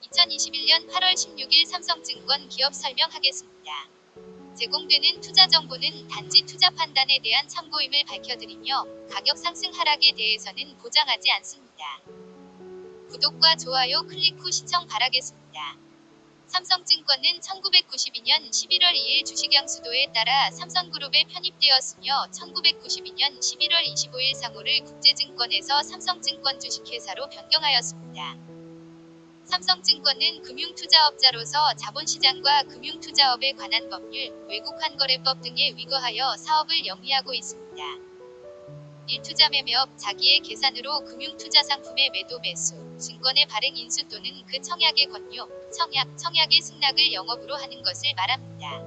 2021년 8월 16일 삼성증권 기업 설명하겠습니다. 제공되는 투자 정보는 단지 투자 판단에 대한 참고임을 밝혀드리며 가격 상승 하락에 대해서는 보장하지 않습니다. 구독과 좋아요 클릭 후 시청 바라겠습니다. 삼성증권은 1992년 11월 2일 주식양수도에 따라 삼성그룹에 편입되었으며 1992년 11월 25일 상호를 국제증권에서 삼성증권 주식회사로 변경하였습니다. 삼성증권은 금융투자업자로서 자본시장과 금융투자업에 관한 법률, 외국환거래법 등에 위거하여 사업을 영위하고 있습니다. 1투자 매매업 자기의 계산으로 금융투자 상품의 매도 매수, 증권의 발행 인수 또는 그 청약의 권유, 청약, 청약의 승낙을 영업으로 하는 것을 말합니다.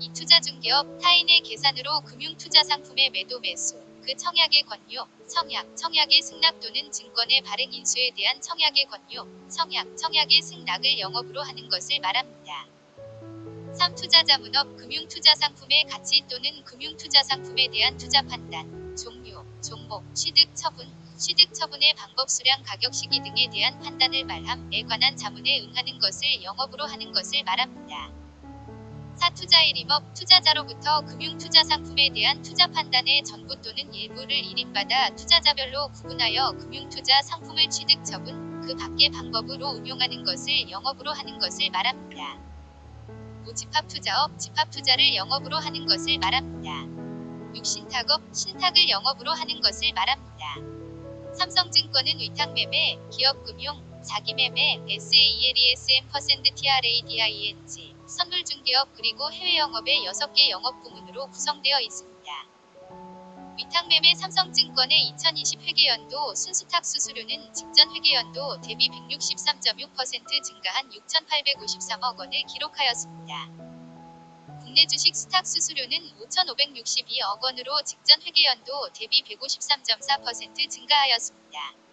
2투자 중개업 타인의 계산으로 금융투자 상품의 매도 매수, 그 청약의 권유, 청약, 청약의 승낙 또는 증권의 발행 인수에 대한 청약의 권유, 청약, 청약의 승낙을 영업으로 하는 것을 말합니다. 3 투자 자문업 금융투자 상품의 가치 또는 금융투자 상품에 대한 투자 판단, 종류, 종목, 취득 처분, 취득 처분의 방법 수량 가격 시기 등에 대한 판단을 말함에 관한 자문에 응하는 것을 영업으로 하는 것을 말합니다. 4투자 1임업 투자자로부터 금융투자 상품에 대한 투자 판단의 전부 또는 일부를 1인받아 투자자별로 구분하여 금융투자 상품을 취득 처분, 그 밖의 방법으로 운용하는 것을 영업으로 하는 것을 말합니다. 5. 집합 투자업 집합 투자를 영업으로 하는 것을 말합니다. 6. 신탁업 신탁을 영업으로 하는 것을 말합니다. 삼성증권은 위탁매매, 기업금융, 자기매매, SALESM% TRADING, 선물중개업 그리고 해외영업의 6개 영업부문으로 구성되어 있습니다. 위탁매매 삼성증권의 2020 회계연도 순수탁 수수료는 직전 회계연도 대비 163.6% 증가한 6,853억 원을 기록하였습니다. 국내 주식 수탁 수수료는 5,562억 원으로 직전 회계연도 대비 153.4% 증가하였습니다.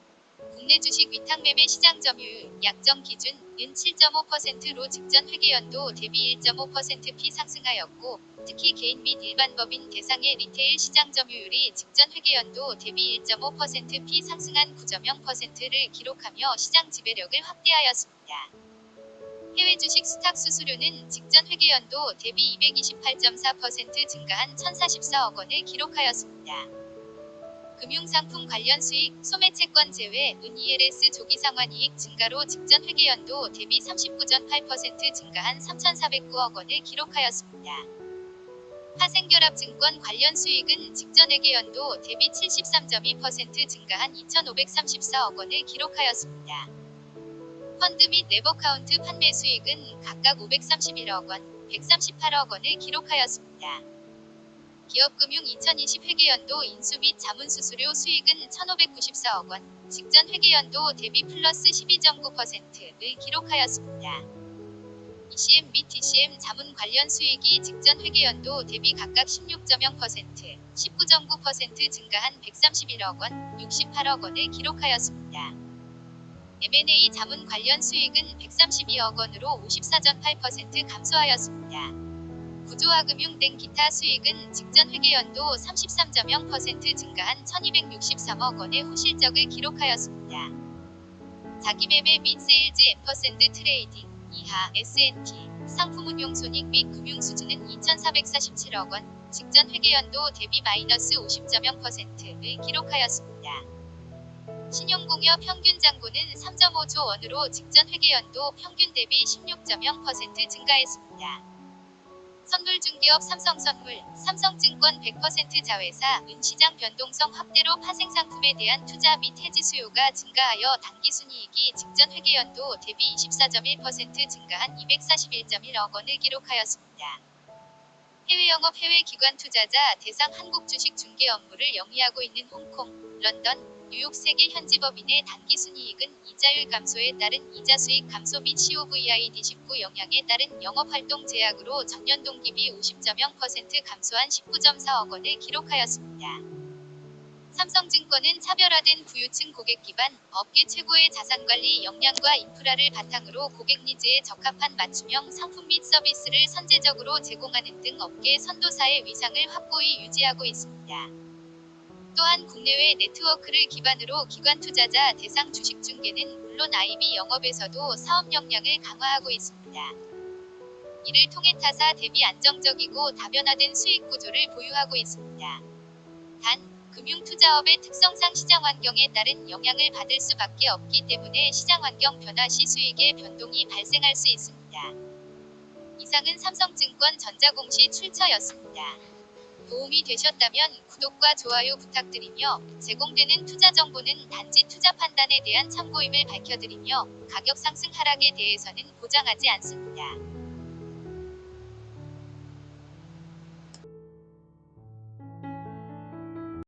국내 주식 위탁 매매 시장 점유율 약정 기준 은 7.5%로 직전 회계연도 대비 1.5%피 상승하였고 특히 개인 및 일반 법인 대상의 리테일 시장 점유율이 직전 회계연도 대비 1.5%피 상승한 9.0%를 기록하며 시장 지배력을 확대하였습니다. 해외 주식 수탁 수수료는 직전 회계연도 대비 228.4% 증가한 1,044억 원을 기록하였습니다. 금융상품 관련 수익, 소매채권 제외, 은 ELS 조기 상환이익 증가로 직전 회계연도 대비 39.8% 증가한 3,409억 원을 기록하였습니다. 파생결합증권 관련 수익은 직전 회계연도 대비 73.2% 증가한 2,534억 원을 기록하였습니다. 펀드 및 레버카운트 판매 수익은 각각 531억 원, 138억 원을 기록하였습니다. 기업금융 2020 회계연도 인수 및 자문수수료 수익은 1,594억 원, 직전 회계연도 대비 플러스 12.9%를 기록하였습니다. ECM 및 DCM 자문 관련 수익이 직전 회계연도 대비 각각 16.0%, 19.9% 증가한 131억 원, 68억 원을 기록하였습니다. M&A 자문 관련 수익은 132억 원으로 54.8% 감소하였습니다. 구조화금융 등 기타 수익은 직전 회계연도 33.0% 증가한 1263억 원의 호실적을 기록하였습니다. 자기매매 및 세일즈 앰퍼샌드 트레이딩 이하 S&T 상품운용 손익 및 금융수지는 2,447억 원, 직전 회계연도 대비 마이너스 50.0%를 기록하였습니다. 신용공여 평균 잔고는 3.5조 원으로 직전 회계연도 평균 대비 16.0% 증가했습니다. 선물중개업 삼성선물, 삼성증권 100% 자회사, 은시장 변동성 확대로 파생상품에 대한 투자 및 해지 수요가 증가하여 단기순이익이 직전 회계연도 대비 24.1% 증가한 241.1억 원을 기록하였습니다. 해외영업 해외기관 투자자 대상 한국 주식 중개 업무를 영위하고 있는 홍콩, 런던, 뉴욕 세계 현지 법인의 단기 순이익은 이자율 감소에 따른 이자 수익 감소 및 COVID-19 영향에 따른 영업활동 제약으로 전년 동기비 50.0% 감소한 19.4억 원을 기록하였습니다. 삼성증권은 차별화된 부유층 고객 기반, 업계 최고의 자산관리 역량과 인프라를 바탕으로 고객 니즈에 적합한 맞춤형 상품 및 서비스를 선제적으로 제공하는 등 업계 선도사의 위상을 확고히 유지하고 있습니다. 또한 국내외 네트워크를 기반으로 기관 투자자 대상 주식 중개는 물론 IB 영업에서도 사업 역량을 강화하고 있습니다. 이를 통해 타사 대비 안정적이고 다변화된 수익 구조를 보유하고 있습니다. 단 금융투자업의 특성상 시장 환경에 따른 영향을 받을 수밖에 없기 때문에 시장 환경 변화 시 수익의 변동이 발생할 수 있습니다. 이상은 삼성증권 전자공시 출처였습니다. 도움이 되셨다면 구독과 좋아요 부탁드리며 제공되는 투자 정보는 단지 투자 판단에 대한 참고임을 밝혀드리며 가격 상승 하락에 대해서는 보장하지 않습니다.